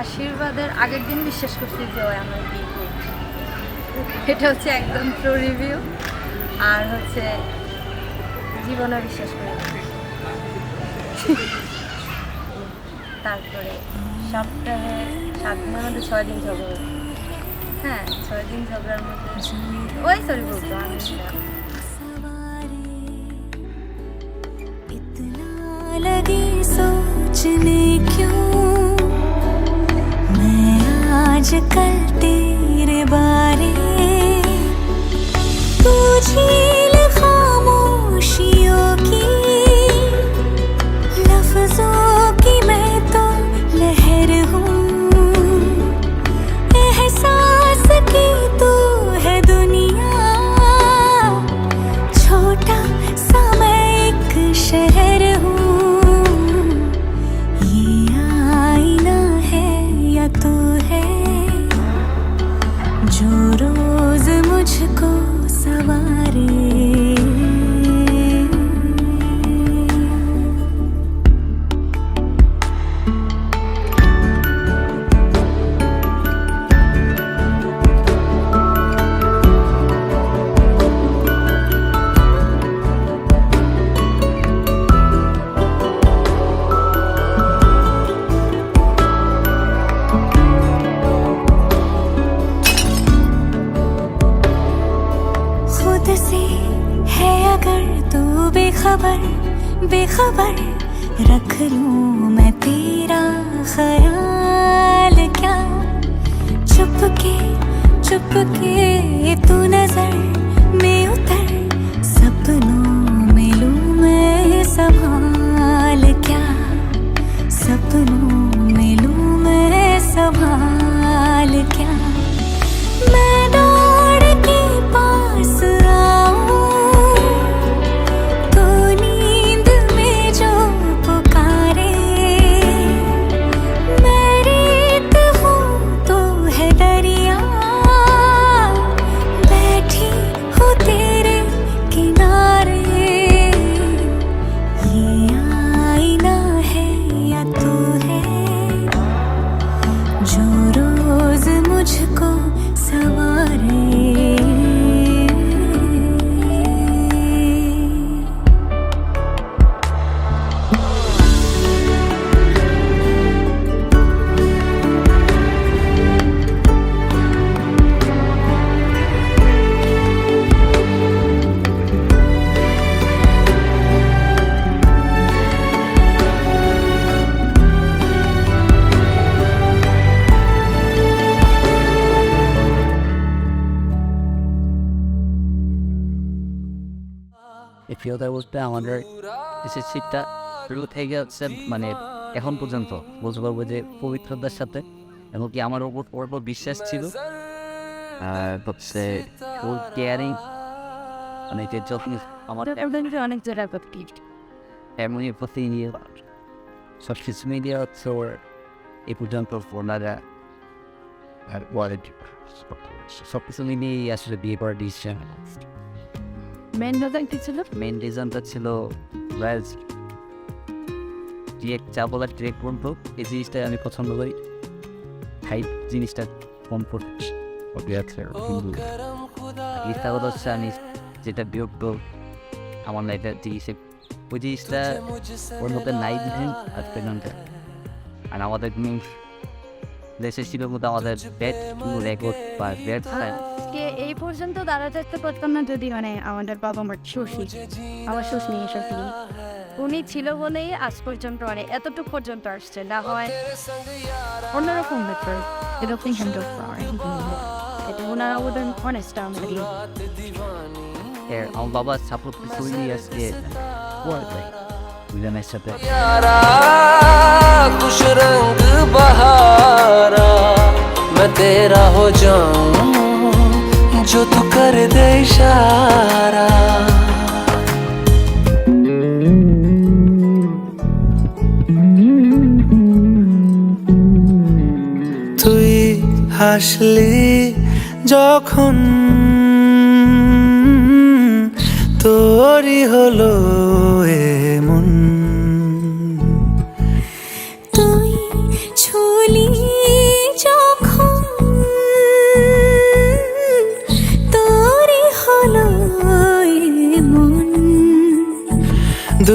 আশীর্বাদের আগের দিন বিশ্বাস করছি যে ওই আমার বিয়ে করবে। এটা হচ্ছে একদম প্রো রিভিউ আর হচ্ছে জীবনে বিশ্বাস করি না। তারপরে সপ্তাহে সাত দিনের মধ্যে ছয় দিন ঝগড়া হতো। হ্যাঁ ছয় দিন ঝগড়ার মধ্যে ওই সরি বলতো আমি না। इतना लगे सोचने क्यों मैं आज कल तेरे जो रोज मुझको सवारे अगर तू बेखबर बेखबर रख लूँ मैं तेरा ख्याल क्या? चुपके चुपके तू नज़र এই প্রিয়তা বলতে আমাদের এসএসসিটা শুরু থেকে হচ্ছে মানে এখন পর্যন্ত বলতে পারব যে পবিত্রতার সাথে এমনকি আমার ওপর ওর উপর বিশ্বাস ছিল হচ্ছে কেয়ারিং মানে যে যখন আমার অনেক এমনই প্রতি সব কিছু মিডিয়া হচ্ছে ওর এই পর্যন্ত ওনারা আর সব কিছু মিলিয়েই আসলে বিয়ে করার ডিসিশন মেন রিজন কি ছিল? মেন রিজনটা ছিল ওয়েল ডিরেক্ট চা বলার ডিরেক্ট বলতো এই জিনিসটা আমি পছন্দ করি। হাইট জিনিসটা কম পড়ছে কিন্তু কথা হচ্ছে আমি যেটা বিরক্ত আমার লাইফের জিনিসে ওই জিনিসটা ওর মধ্যে নাই দিন আর প্রেগনেন্টে আর আমাদের দেশের ছিল মধ্যে আমাদের ব্যাট রেকর্ড বা ব্যাট আজকে এই পর্যন্ত দাঁড়াতে থাকতে পারতাম না যদি মানে আমাদের বাবা আমার শশী আমার শশী শশী উনি ছিল বলেই আজ পর্যন্ত মানে এতটুকু পর্যন্ত আসছে না হয় অন্যরকম ব্যাপার এরকম হ্যান্ডেল এটা ওনার অবদান অনেস্টা আমাদের এর আমার বাবার সাপোর্ট কিছুই আজকে দুজনের সাথে यारा खुश रंग बहारा मैं तेरा हो जाऊं जो तू कर दे इशारा তুই হাসলি যখন তোরই হলো এমন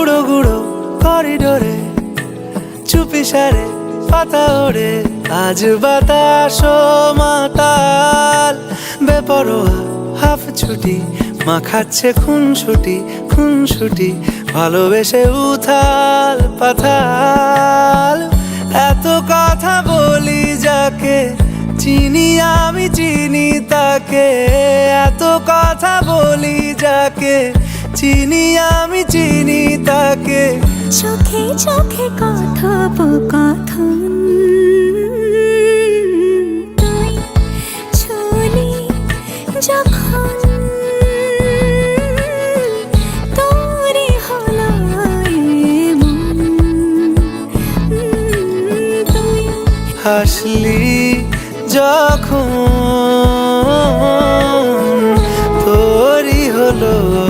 গুঁড়ো গুঁড়ো করিডোরে, চুপি সারে পাতা ওড়ে। আজ বাতাস মাতাল, বেপরোয়া হাফ ছুটি মাখাচ্ছে খুন ছুটি খুন ছুটি ভালোবেসে উথাল পাথাল। এত কথা বলি যাকে, চিনি আমি, চিনি তাকে। এত কথা বলি যাকে চিনি আমি চিনি তাকে। চোখে চোখে কথোপকথন। হাসলি যখন তোরই হলো